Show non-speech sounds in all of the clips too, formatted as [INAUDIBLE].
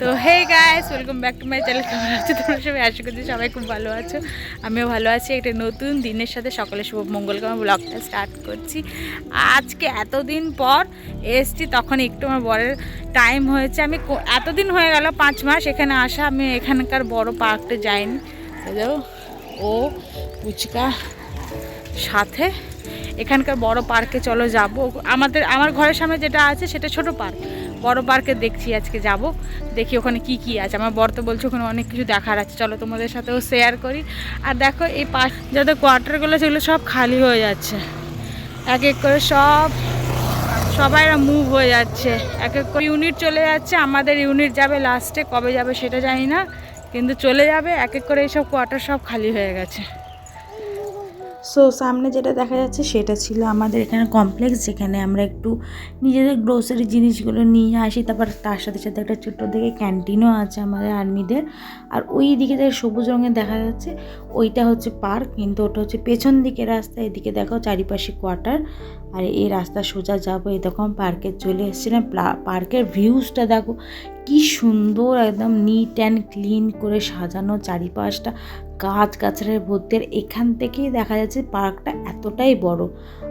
তো hey guys welcome back to my channel কেমন আছো? তোমরা সবাই? আশা করছি সবাই খুব ভালো আছো। আমিও ভালো আছি। একটা নতুন দিনের সাথে সকালে শুভ মঙ্গলকামা ব্লগটা স্টার্ট করছি। আজকে এতদিন পর এসছি, তখন একটু আমার বরের টাইম হয়েছে। আমি এতদিন হয়ে গেল পাঁচ মাস, এখানে আসা। আমি এখানকার বড় পার্কটা যাইনি। ও পুচকা সাথে এখানকার বড় পার্কে চলো যাব। আমাদের, আমার ঘরের সামনে যেটা আছে, সেটা ছোট পার্ক। বড় পার্কে দেখছি, আজকে যাব। দেখি ওখানে কি কি আছে। আমার বর তো বলছে, ওখানে অনেক কিছু দেখার আছে। চলো তোমাদের সাথেও শেয়ার করি। আর দেখো, এই পার্ক যাদের কোয়ার্টারগুলো সেগুলো সব খালি হয়ে যাচ্ছে। এক এক করে সব, সবাই মুভ হয়ে যাচ্ছে। এক এক করে ইউনিট চলে যাচ্ছে। আমাদের ইউনিট যাবে লাস্টে কবে যাবে সেটা জানি না। কিন্তু চলে যাবে, এক এক করে এইসব কোয়ার্টার সব খালি হয়ে গেছে। সো সামনে যেটা দেখা যাচ্ছে সেটা ছিল আমাদের এখানে কমপ্লেক্স যেখানে আমরা একটু নিজেদের গ্রোসারি জিনিসগুলো নিয়ে আসি। তারপর তার সাথে সাথে একটা ছোট্ট দিকে ক্যান্টিনও আছে আমাদের আর্মিদের। আর ওই দিকে যে সবুজ রঙের দেখা যাচ্ছে, ওইটা হচ্ছে পার্ক কিন্তু ওটা হচ্ছে পেছন দিকে রাস্তা। এদিকে দেখো চারিপাশে কোয়ার্টার আর এই রাস্তা সোজা যাব। তখন পার্কে চলে এসেছিলাম। পার্কের ভিউজটা দেখো, কি সুন্দর, একদম নিট অ্যান্ড ক্লিন করে সাজানো চারিপাশটা। গাছ গাছড়ায় ভর্তি এখান থেকেই দেখা যাচ্ছে পার্কটা এতটাই বড়।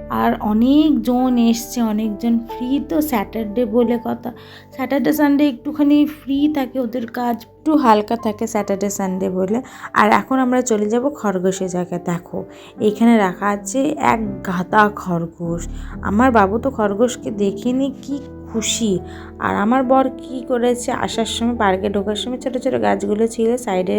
আর অনেকজন এসছে, অনেকজন ফ্রি তো স্যাটারডে বলে কথা। স্যাটারডে সানডে একটুখানি ফ্রি থাকে, ওদের কাজ একটু হালকা থাকে স্যাটারডে সানডে বলে। আর এখন আমরা চলে যাব খরগোশের জায়গায়। দেখো, এখানে রাখা আছে এক গাদা খরগোশ। আমার বাবু তো খরগোশকে দেখিনি, কি খুশি। আর আমার বর কি করেছে, আসার সময় পার্কে ঢোকার সময় ছোটো ছোটো গাছগুলো ছিল, সাইডে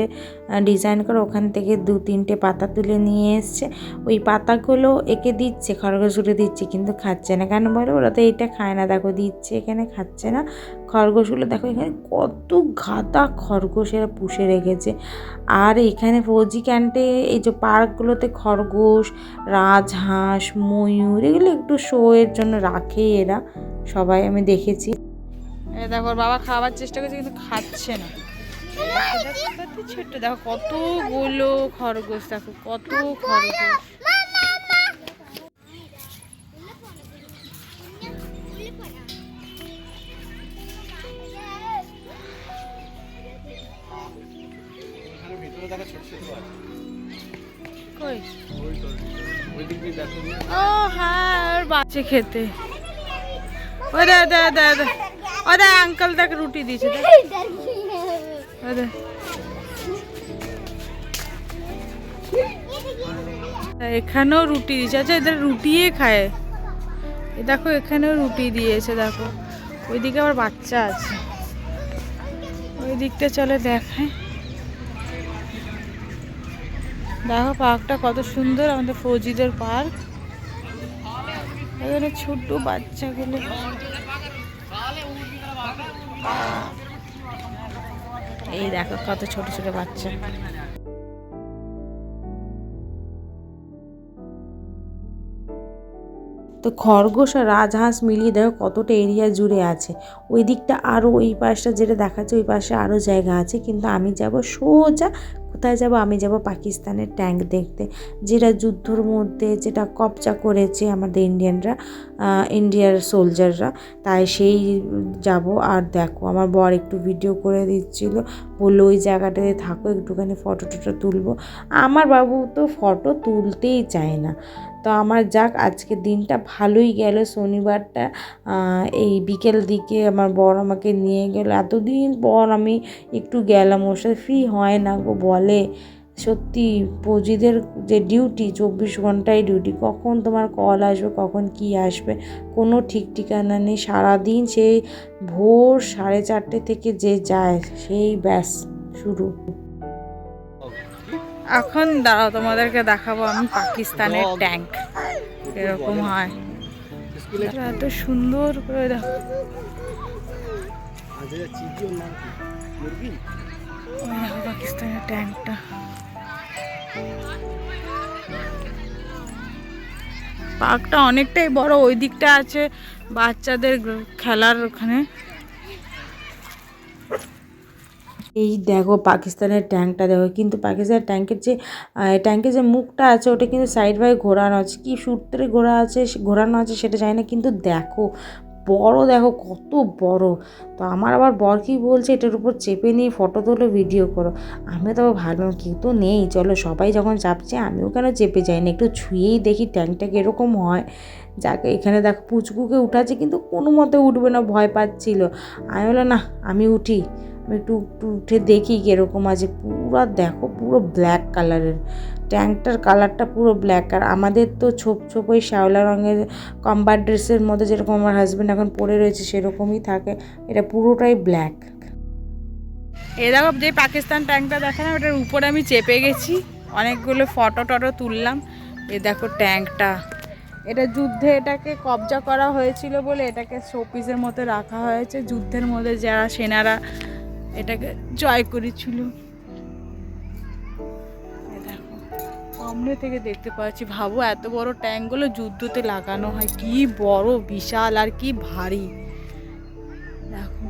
ডিজাইন করে ওখান থেকে দু তিনটে পাতা তুলে নিয়ে এসছে। ওই পাতাগুলো একে দিচ্ছে খরগোশগুলো দিচ্ছে, কিন্তু খাচ্ছে না। কেন বলো? ওরা তো এইটা খায় না। দেখো, দিচ্ছে, এখানে খাচ্ছে না। খরগোশগুলো দেখো, এখানে কত গাদা খরগোশ এরা পুষে রেখেছে। আর এখানে ফৌজি ক্যান্টে এই যে পার্কগুলোতে খরগোশ, রাজহাঁস, ময়ূর, এগুলো একটু শোয়ের জন্য রাখে এরা। সবাই আমি দেখেছি। দেখো বাবা খাওয়ার চেষ্টা করছে, কিন্তু খাচ্ছে না। ছোট্ট, দেখো কতগুলো খরগোশ, দেখো কত খরগোশ। ও হ্যাঁ ওর বাচ্চা খেতে। ও দে দে দে দে। ও দে আঙ্কেল দেখ রুটি দিয়েছে ও দে। এখানেও রুটি দিয়েছে। আচ্ছা এদের রুটিয়ে খায়? এ দেখো, এখানেও রুটি দিয়েছে, দেখো। ওইদিকে আবার বাচ্চা আছে। ওই দিকটা চলে দেখায় দেখো, পার্কটা কত সুন্দর, আমাদের ফৌজিদের পার্ক। এখানে ছোট্ট বাচ্চাগুলো। এই দেখো কত ছোট ছোট বাচ্চা। তো খরগোশ আর রাজহাঁস মিলিয়ে দেখো কতটা এরিয়া জুড়ে আছে। ওই দিকটা আরও ওই পাশটা যেটা দেখাচ্ছে, ওই পাশে আরও জায়গা আছে, কিন্তু আমি যাব সোজা কোথায় যাব? আমি যাব পাকিস্তানের ট্যাঙ্ক দেখতে। যেটা যুদ্ধর মধ্যে যেটা কবজা করেছে আমাদের ইন্ডিয়ানরা ইন্ডিয়ার সোলজাররা, তাই সেই যাব। আর দেখো, আমার বর একটু ভিডিও করে দিচ্ছিল। বলল, ওই জায়গাটাতে থাকো, একটুখানি ফটো টটো তুলবো। আমার বাবু তো ফটো তুলতেই চায় না। তো আমার যাক, আজকে দিনটা ভালোই গেল। শনিবারটা এই বিকেল দিকে আমার বর আমাকে নিয়ে গেল। এতদিন পর আমি একটু গেলাম, ওর সাথে ফ্রি হয় না গো, বলে। সত্যি পজিদের যে ডিউটি চব্বিশ ঘন্টায় ডিউটি কখন তোমার কল আসবে, কখন কি আসবে, কোনো ঠিক ঠিকানা নেই। সারাদিন সেই ভোর সাড়ে চারটে থেকে যে যায়, সেই ব্যাস শুরু। এখন দাঁড়াও তোমাদেরকে দেখাবো আমি পাকিস্তানের ট্যাঙ্ক। এরকম হয়। এত সুন্দর করে দেখো পাকিস্তানের ট্যাঙ্কটা। পার্কটা অনেকটাই বড় ওই দিকটা আছে বাচ্চাদের খেলার ওখানে। এই দেখো পাকিস্তানের ট্যাঙ্কটা দেখো, কিন্তু পাকিস্তানের ট্যাঙ্কের যে ট্যাঙ্কের যে মুখটা আছে ওটা কিন্তু সাইড বাই ঘোরানো আছে। কি সূত্রে ঘোরা আছে ঘোরানো আছে সেটা জানি না, কিন্তু দেখো, বড় দেখো, কত বড়। তো আমার আবার বর কি বলছে, এটার উপর চেপে নিয়ে ফটো তোলো ভিডিও করো। আমি তো ভাবলাম, কেউ তো নেই, চলো সবাই যখন চাপছে, আমিও কেন চেপে যাই না? একটু ছুঁয়েই দেখি ট্যাঙ্কটা কীরকম হয়। যাকে, এখানে দেখো পুচকুকে উঠাচ্ছে, কিন্তু কোনো মতে উঠবে না, ভয় পাচ্ছিল। আমি বললাম, না, আমি উঠি। একটু একটু উঠে দেখি কীরকম আছে। পুরো দেখো, পুরো ব্ল্যাক কালারের ট্যাঙ্কটার কালারটা পুরো ব্ল্যাক আর আমাদের তো ছোপ ছোপ ওই শ্যাওলা রঙের কম্বার ড্রেসের মধ্যে যেরকম আমার হাজব্যান্ড এখন পরে রয়েছে সেরকমই থাকে। এটা পুরোটাই ব্ল্যাক এ দেখো, যে পাকিস্তান ট্যাঙ্কটা দেখালাম ওটার উপরে আমি চেপে গেছি। অনেকগুলো ফটো টটো তুললাম। এ দেখো ট্যাঙ্কটা এটা যুদ্ধে এটাকে কবজা করা হয়েছিল বলে এটাকে শোপিসের মতো রাখা হয়েছে। যুদ্ধের মধ্যে যারা সেনারা এটাকে জয় করেছিল। সামনে থেকে দেখতে পাচ্ছি, ভাবো এত বড় ট্যাঙ্কগুলো যুদ্ধতে লাগানো হয়, কি বড়, বিশাল আর কি ভারী। দেখো।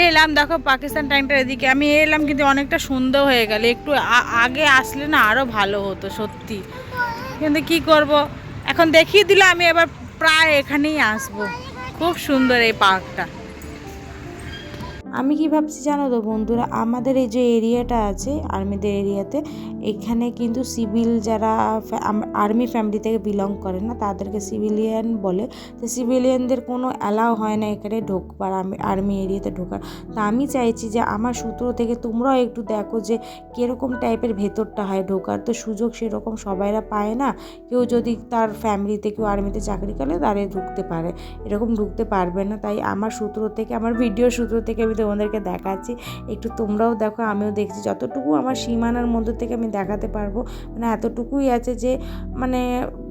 এলাম, দেখো পাকিস্তান ট্যাঙ্কটার এদিকে। আমি এলাম কিন্তু অনেকটা সুন্দর হয়ে গেল। একটু আগে আসলে না আরও ভালো হতো, সত্যি। কিন্তু কি করব? এখন দেখিয়ে দিলে আমি এবার প্রায় এখানেই আসব। খুব সুন্দর এই পার্কটা আমি কি ভাবছি জানো তো বন্ধুরা? আমাদের এই যে এরিয়াটা আছে, আর্মিদের এরিয়াতে, এখানে কিন্তু সিভিল যারা আর্মি ফ্যামিলি থেকে বিলং করে না, তাদেরকে সিভিলিয়ান বলে। তো সিভিলিয়ানদের কোনো অ্যালাউ হয় না এখানে ঢোকবার, আমি, আর্মি এরিয়াতে ঢোকার। তা আমি চাইছি যে আমার সূত্র থেকে তোমরাও একটু দেখো যে কীরকম টাইপের ভেতরটা হয় ঢোকার। তো সুযোগ সেরকম সবাইরা পায় না, কেউ যদি তার ফ্যামিলিতে কেউ আর্মিতে চাকরি করে তারা ঢুকতে পারে। এরকম ঢুকতে পারবে না। তাই আমার সূত্র থেকে, আমার ভিডিও সূত্র থেকে আমি তোমাদেরকে দেখাচ্ছি। একটু তোমরাও দেখো, আমিও দেখছি। যতটুকু আমার সীমানার মধ্যে থেকে আমি দেখাতে পারব মানে এতটুকুই আছে যে মানে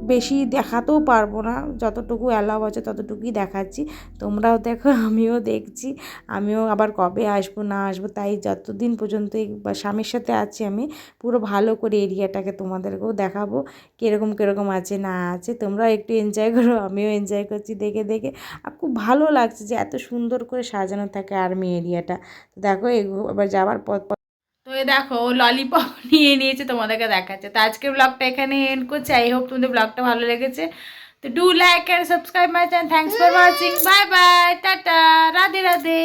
বেশি দেখাতেও পারব না। যতটুকু অ্যালাউ আছে ততটুকুই দেখাচ্ছি। তোমরাও দেখো, [LAUGHS] আমিও দেখছি। আমিও আবার কবে আসব, না আসব, তাই যতদিন পর্যন্ত স্বামীর সাথে আছি আমি, পুরো ভালো করে এরিয়াটাকে তোমাদেরকেও দেখাবো, কীরকম কীরকম আছে, না আছে। তোমরাও একটু এনজয় করো, আমিও এনজয় করছি দেখে দেখে। আর খুব ভালো লাগছে যে এত সুন্দর করে সাজানো থাকে আর্মি এরিয়াটা দেখো, এগো- আবার যাওয়ার পথ তো এই দেখো ললিপপ [LAUGHS] নিয়ে নিয়েছে, তোমাদেরকে দেখাচ্ছে। তো আজকের ব্লগটা এখানে এন্ড করছে। আই হোপ তোমাদের ব্লগটা ভালো লেগেছে। তো do like and subscribe my channel thanks for watching bye bye tata Radhe Radhe